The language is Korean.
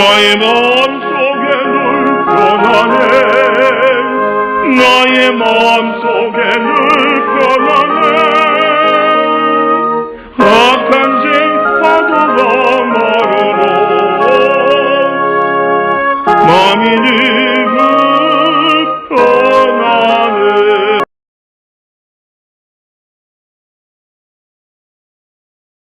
나의 마음속에 늘 변하네. 나의 마음속에 늘 변하네. 악한 쟁 파도가 마르고 마음이 늘